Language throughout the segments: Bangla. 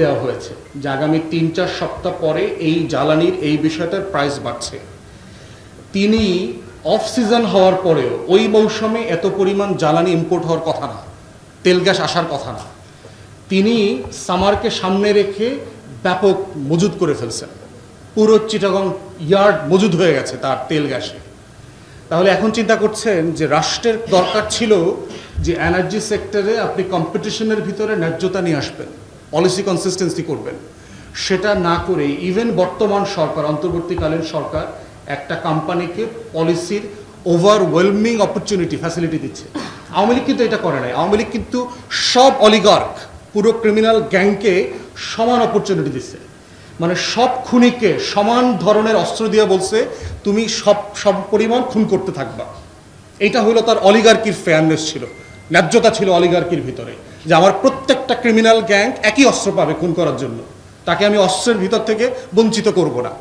দেওয়া হয়েছে। যে আগামী তিন চার সপ্তাহ পরে এই জ্বালানির এই বিষয়টার প্রাইস বাড়ছে। তিনি অফ সিজন হওয়ার পরেও ওই মৌসুমে এত পরিমাণ জ্বালানি ইম্পোর্ট হওয়ার কথা না, তেল গ্যাস আসার কথা না। তিনি সামারকে সামনে রেখে ব্যাপক মজুদ করে ফেলছেন। পুরো চিটাগং ইয়ার্ড মজুদ হয়ে গেছে তার তেল গ্যাসে। তাহলে এখন চিন্তা করছেন যে রাষ্ট্রের দরকার ছিল যে এনার্জি সেক্টরে আপনি কম্পিটিশনের ভিতরে ন্যায্যতা নিয়ে আসবেন। পলিসি কনসিস্টেন্সি করবেন। সেটা না করে ইভেন বর্তমান সরকার, অন্তর্বর্তীকালীন সরকার একটা কোম্পানিকে পলিসির ওভারওয়েলমিং অপরচুনিটি ফ্যাসিলিটি দিচ্ছে। আওয়ামী লীগ কিন্তু এটা করে নাই। আওয়ামী লীগ কিন্তু সব অলিগার্ক পুরো ক্রিমিনাল গ্যাংকে সমান অপরচুনিটি দিচ্ছে। মানে সব খুনিকে সমান ধরনের অস্ত্র দিয়ে বলছে, তুমি সব সব পরিমাণ খুন করতে থাকবা। এটা হলো তার অলিগার্কির ফেয়ারনেস ছিল। ন্যায্যতা ছিল অলিগার্কির ভিতরে, যে আমার প্রত্যেকটা ক্রিমিনাল গ্যাং একই অস্ত্র পাবে খুন করার জন্য। তাকে আমি অস্ত্রের ভিতর থেকে বঞ্চিত করব না।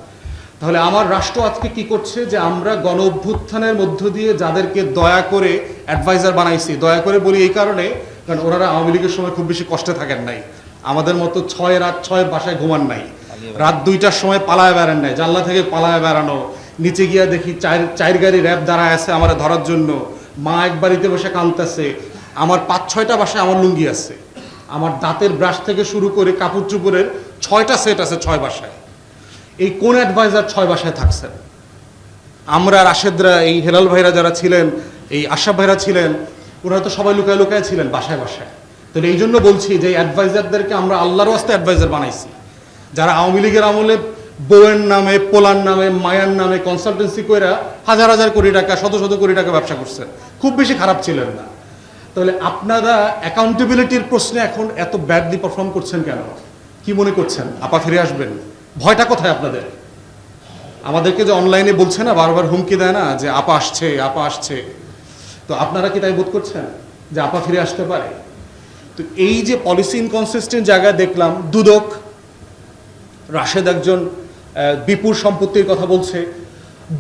তাহলে আমার রাষ্ট্র আজকে কি করছে? যে আমরা গণ অভ্যুত্থানের মধ্য দিয়ে যাদেরকে দয়া করে অ্যাডভাইজার বানাইছি, দয়া করে বলি এই কারণে, কারণ ওনারা আওয়ামী লীগের সময় খুব বেশি কষ্টে থাকেন নাই। আমাদের মতো ছয় রাত, ছয় বাসায় ঘুমান নাই। রাত দুইটার সময় পালায় বেড়ান নাই। জানলা থেকে পালায় বেড়ানো। নিচে গিয়া দেখি চার চার গাড়ি র্যাব দাঁড়ায় আছে আমার ধরার জন্য। মা এক বাড়িতে বসে কাঁদতেছে। আমার পাঁচ ছয়টা বাসায় আমার লুঙ্গি আছে। আমার দাঁতের ব্রাশ থেকে শুরু করে কাপড় চুপড়ের ছয়টা সেট আছে ছয় বাসায়। এই কোন অ্যাডভাইজার ছয় বাসায় থাকছেন? আমরা রাশেদরা, এই হেলাল ভাইরা যারা ছিলেন, এই আশাফ ভাইরা ছিলেন, ওরা তো সবাই লুকায় লুকায় ছিলেন বাসায় বাসায়। তো এই জন্য বলছি যে অ্যাডভাইজারদেরকে আমরা আল্লাহর ওয়াস্তে অ্যাডভাইজার বানাইছি। যারা আওয়ামী লীগের আমলে বউয়ের নামে, পোলার নামে, মায়ের নামে কনসালটেন্সি কইরা হাজার হাজার কোটি টাকা, শত শত কোটি টাকা ব্যবসা করছেন খুব বেশি খারাপ ছিলেন না। তাহলে আপনারা অ্যাকাউন্টেবিলিটির প্রশ্নে এখন এত ব্যাডলি পারফর্ম করছেন কেন? কি মনে করছেন? আপা ফিরে আসবেন। ভয়টা কোথায় আপনাদের? আমাদেরকে যে অনলাইনে বলছে না, বারবার হুমকি দেয় না যে আপা আসছে আপা আসছে। তো আপনারা কি তাই বোধ করছেন? যে আপা ফিরে আসতে পারে? তো এই যে পলিসি ইনকনসিস্টেন্ট জায়গায় দেখলাম, দুদক, রাশেদ একজন বিপুল সম্পত্তির কথা বলছে।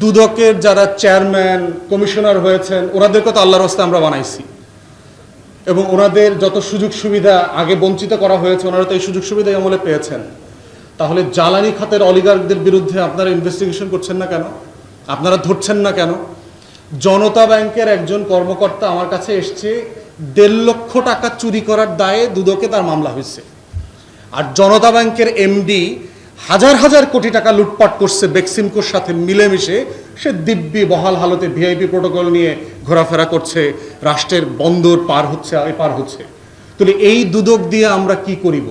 দুদকের যারা চেয়ারম্যান কমিশনার হয়েছেন, ওনাদেরকে তো আল্লাহর রাস্তা আমরা বানাইছি। এবং ওনাদের যত সুযোগ সুবিধা আগে বঞ্চিত করা হয়েছে, ওনারা তো এই সুযোগ সুবিধা আমলে পেয়েছেন। তাহলে জ্বালানি খাতের অলিগারদের বিরুদ্ধে আপনারা ইনভেস্টিগেশন করছেন না কেন? আপনারা ধরছেন না কেন? জনতা ব্যাংকের একজন কর্মকর্তা আমার কাছে এসছে, দেড় লক্ষ টাকা চুরি করার দায়ে দুদকে তার মামলা হয়েছে। আর জনতা ব্যাংকের এমডি হাজার হাজার কোটি টাকা লুটপাট করছে বেক্সিমকোর সাথে মিলেমিশে। সে দিব্যি বহাল হালতে ভিআইপি প্রোটোকল নিয়ে ঘোরাফেরা করছে। রাষ্ট্রের বন্দর পার হচ্ছে আর পার হচ্ছে। তাহলে এই দুদক দিয়ে আমরা কি করিব?